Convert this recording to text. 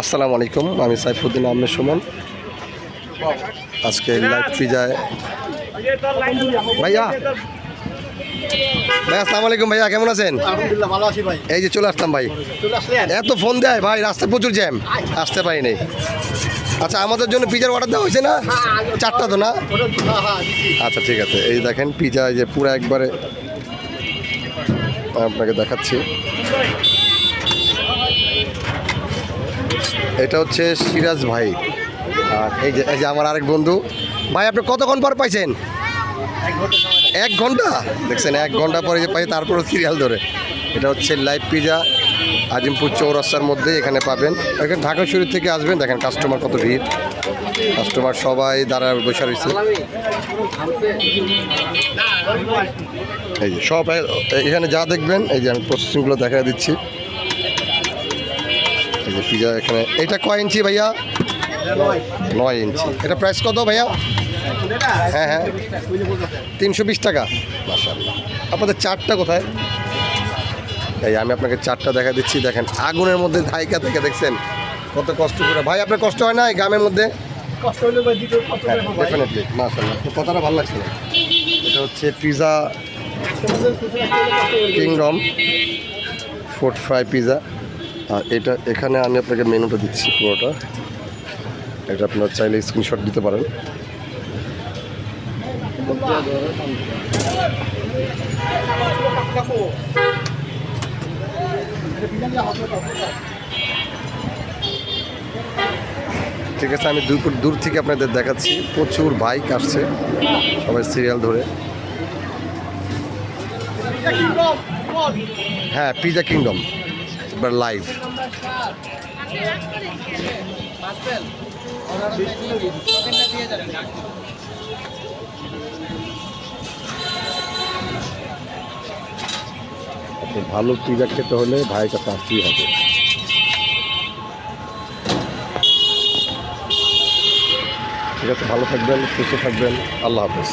আসসালামু আলাইকুম আমি সাইফুদ্দিন আহমেদ সুমন। আজকে লাইভ পিজায় ভাইয়া। ভাই আসসালামু আলাইকুম ভাইয়া কেমন আছেন? আলহামদুলিল্লাহ ভালো আছি ভাই। এই যে চলে আসতাম ভাই। চলে আসলেন? এত ফোন দেয় ভাই রাস্তায় প্রচুর জ্যাম আসতে পারিনি। আচ্ছা আমাদের জন্য পিজার অর্ডার দেওয়া হয়েছে না? চারটা তো না? আচ্ছা ঠিক আছে। এই দেখেন পিজা এই যে পুরো একবারে আপনাকে দেখাচ্ছি। এটা হচ্ছে সিরাজ ভাই। আর এই যে এই যে আমার আরেক বন্ধু। ভাই, আপনি কতক্ষণ পর পাইছেন? এক ঘণ্টা? দেখছেন, এক ঘণ্টা পরে যে পাই তারপরে সিরিয়াল ধরে। এটা হচ্ছে লাইভ পিজা আজিমপুর চৌরাস্তার মধ্যে এখানে পাবেন। এখানে ঢাকা শরীর থেকে আসবেন। দেখেন কাস্টমার কত ভিড়। কাস্টমার সবাই দাঁড়ায়, বসে রয়েছে। এই যে সব এখানে যা দেখবেন, এই যে আমি প্রসেসিংগুলো দেখা দিচ্ছি। এই যে পিজা এখানে এটা কয় ইঞ্চি ভাইয়া? নয় ইঞ্চি। এটা প্রাইস কত ভাইয়া? হ্যাঁ হ্যাঁ। তিনশো বিশ টাকা। মাসাল্লাহ আপনাদের চারটা কোথায়? এই আমি আপনাকে চারটা দেখা দিচ্ছি। দেখেন আগুনের মধ্যে ধাইকা থেকে দেখছেন কত কষ্ট করে। ভাই আপনার কষ্ট হয় না এই গ্রামের মধ্যে? কষ্ট হ্যাঁ ডেফিনেটলি মাসাল্লাহ কথাটা ভালো লাগছে না। এটা হচ্ছে pizza kingdom food fry pizza এটা, এখানে আমি আপনাকে মেনুটা দিচ্ছি পুরোটা। এটা আপনার চাইলে স্ক্রিনশট দিতে পারেন। ঠিক আছে, আমি দূর দূর থেকে আপনাদের দেখাচ্ছি। প্রচুর বাইক আসছে, সবাই সিরিয়াল ধরে। হ্যাঁ পিজা কিংডম এবার লাইভ ভালো পিজা খেতে হলে ভাইয়ের কাছে আসতেই হবে। ঠিক আছে, ভালো থাকবেন, সুস্থ থাকবেন, আল্লাহ হাফেজ।